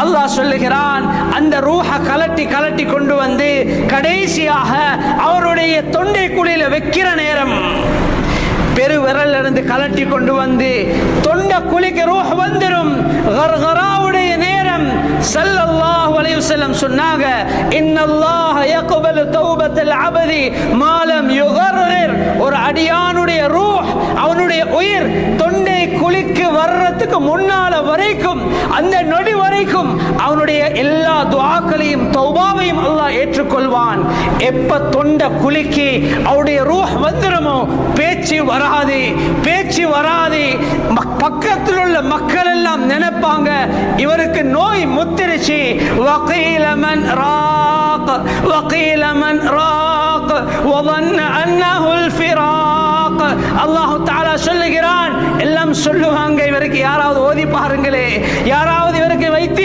அல்லாஹ் சொல்லுகிறான் அந்த ரூஹ கலட்டி கலட்டி கொண்டு வந்து கடைசியாக அவருடைய தொண்டை குழியில வைக்கிற நேரம். பெரு விரல்ல இருந்து கலட்டி கொண்டு வந்து தொண்ட குளிக்க ரூஹ் வந்துரும். கர்கராவுடைய நேரம். சல்லல்லாஹு அலைஹி வஸல்லம் சொன்னாங்க இன்னல்லாஹ யக்பலு தௌபத்தல் அபதி மாலம் யுகர்ரிர். ஒரு அடியானுடைய ரூஹ் அவனுடைய உயிர் தொண்டை வர்றதுக்கு முன்னால வரைக்கும் அந்த நொடி வரைக்கும் அவனுடைய எல்லா துஆக்களையும் தௌபாவையும் அல்லாஹ் ஏற்றுக்கொள்வான் எப்ப தொண்ட குலுக்கி அவருடைய ரூஹ் வந்துருமோ பேச்சு வராது பேச்சு வராது ம- பக்கத்தில் உள்ள மக்கள் எல்லாம் நினைப்பாங்க இவருக்கு நோய் முத்திருச்சு வகீல மன் ராக் வகீல மன் ராக் وظن أنه الفراق அல்லாஹு தாலா சொல்லுகிறான். எல்லாம் சொல்லுவாங்க. இவருக்கு யாராவது ஓதி பாருங்களே. யாராவது இவருக்கு வைத்திய